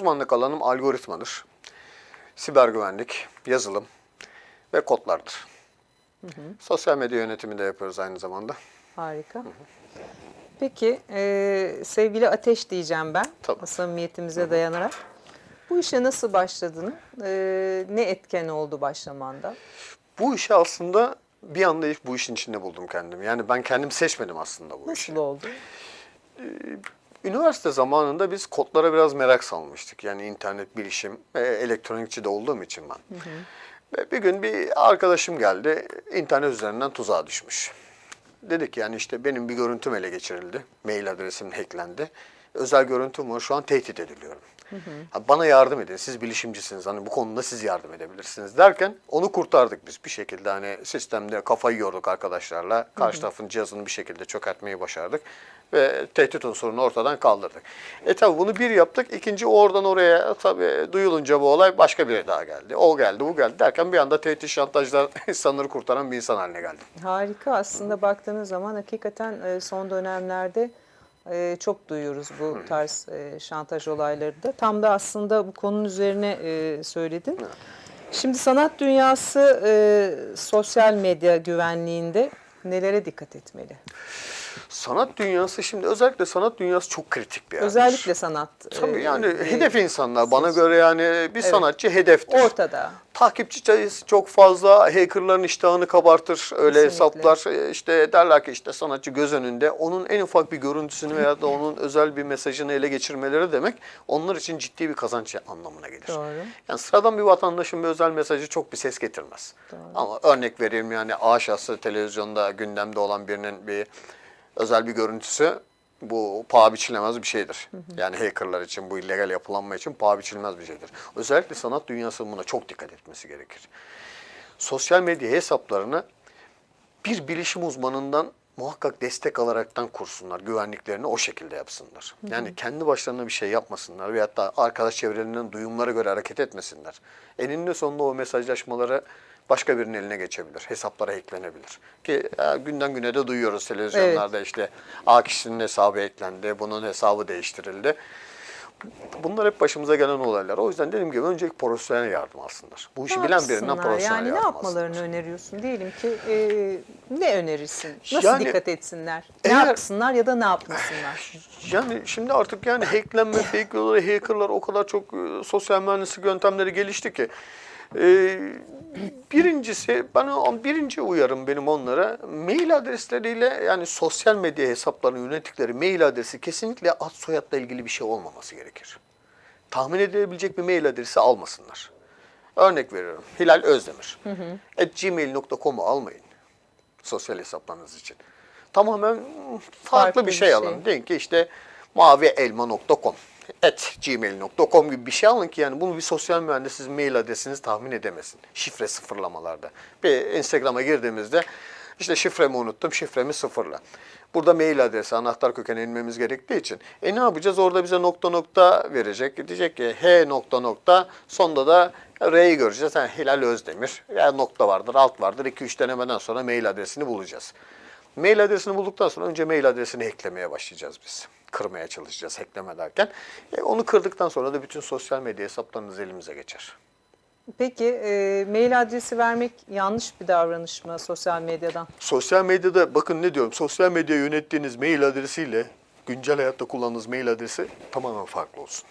uzmanlık alanım algoritmadır. Siber güvenlik, yazılım ve kodlardır. Sosyal medya yönetimi de yapıyoruz aynı zamanda. Harika. Peki e, sevgili Ateş diyeceğim ben Tabii. samimiyetimize dayanarak. Bu işe nasıl başladın? E, ne etken oldu başlamanda? Bu işi aslında bir anda bu işin içinde buldum kendimi. Yani ben kendim seçmedim aslında bu işi. Nasıl oldu? Üniversite zamanında biz kodlara biraz merak salmıştık. Yani internet, bilişim ve elektronikçi de olduğum için ben. Ve bir gün bir arkadaşım geldi, internet üzerinden tuzağa düşmüş. Dedik yani işte benim bir görüntüm ele geçirildi, mail adresim hacklendi. Özel görüntüm var, şu an tehdit ediliyorum. Ha, Bana yardım edin, siz bilişimcisiniz, hani bu konuda siz yardım edebilirsiniz derken onu kurtardık biz bir şekilde. Hani sistemde kafayı yorduk arkadaşlarla, karşı tarafın cihazını bir şekilde çökertmeyi başardık ve tehdit unsurunu ortadan kaldırdık. E tabi bunu bir yaptık, ikinci oradan oraya tabi duyulunca bu olay başka biri daha geldi. O geldi, bu geldi derken bir anda tehdit şantajlar insanları kurtaran bir insan haline geldim. Harika aslında baktığınız zaman hakikaten e, son dönemlerde e, çok duyuyoruz bu tarz e, şantaj olayları da. Tam da aslında bu konunun üzerine e, söyledin. Şimdi sanat dünyası e, sosyal medya güvenliğinde nelere dikkat etmeli? Sanat dünyası şimdi özellikle sanat dünyası çok kritik bir yer. Özellikle sanat. e, Tabii yani e, hedef insanlar. Bana göre yani bir sanatçı hedeftir. Ortada. Takipçi sayısı çok fazla. Hackerların iştahını kabartır. Öyle Kesinlikle. hesaplar e, işte derler ki işte sanatçı göz önünde. Onun en ufak bir görüntüsünü veya da onun özel bir mesajını ele geçirmeleri demek onlar için ciddi bir kazanç anlamına gelir. Doğru. Yani sıradan bir vatandaşın bir özel mesajı çok bir ses getirmez. Ama örnek vereyim yani A şahsı televizyonda gündemde olan birinin bir özel bir görüntüsü bu paha biçilemez bir şeydir. Yani hackerlar için, bu illegal yapılanma için paha biçilmez bir şeydir. Özellikle sanat dünyasının buna çok dikkat etmesi gerekir. Sosyal medya hesaplarını bir bilişim uzmanından muhakkak destek alaraktan kursunlar. Güvenliklerini o şekilde yapsınlar. Yani kendi başlarına bir şey yapmasınlar veyahut da arkadaş çevrelerinden duyumlara göre hareket etmesinler. Eninde sonunda o mesajlaşmaları başka birinin eline geçebilir. Hesaplara eklenebilir. Ki e, günden güne de duyuyoruz televizyonlarda işte A kişinin hesabı eklendi, bunun hesabı değiştirildi. Bunlar hep başımıza gelen olaylar. O yüzden dediğim gibi öncelik profesyonel yardım alsınlar. Bu işi Ne bilen birinden profesyonel Yani ne yardım yapmalarını alsınlar. öneriyorsun? Diyelim ki e, ne önerirsin? Nasıl Yani, dikkat etsinler? Ne eğer- yapsınlar ya da ne yapmasınlar? Yani şimdi artık yani hacklenme, fake hackerlar o kadar çok e, sosyal mühendislik yöntemleri gelişti ki. E, birincisi, ben birinci uyarım benim onlara mail adresleriyle yani sosyal medya hesaplarını yönettikleri mail adresi kesinlikle ad soyadla ilgili bir şey olmaması gerekir. Tahmin edilebilecek bir mail adresi almasınlar. Örnek veriyorum. Hilal Özdemir. Gmail.com'u almayın. Sosyal hesaplarınız için. Tamamen farklı, Farklı bir bir şey, şey. alın. Deyin ki işte mavielma.com at gmail.com gibi bir şey alın ki yani bunu bir sosyal mühendis sizin mail adresinizi tahmin edemesin. Şifre sıfırlamalarda. Bir Instagram'a girdiğimizde işte şifremi unuttum, şifremi sıfırla. Burada mail adresi, anahtar kökeni inmemiz gerektiği için. E ne yapacağız? Orada bize nokta nokta verecek. Diyecek ki H nokta nokta, sonda da R'yi göreceğiz. Yani Hilal Özdemir. Ya nokta vardır, alt vardır. 2-3 denemeden sonra mail adresini bulacağız. Mail adresini bulduktan sonra önce mail adresini hacklemeye başlayacağız biz. Kırmaya çalışacağız hackleme derken. E, onu kırdıktan sonra da bütün sosyal medya hesaplarınız elimize geçer. Peki e, mail adresi vermek yanlış bir davranış mı sosyal medyadan? Sosyal medyada bakın ne diyorum. Sosyal medya yönettiğiniz mail adresiyle güncel hayatta kullandığınız mail adresi tamamen farklı olsun.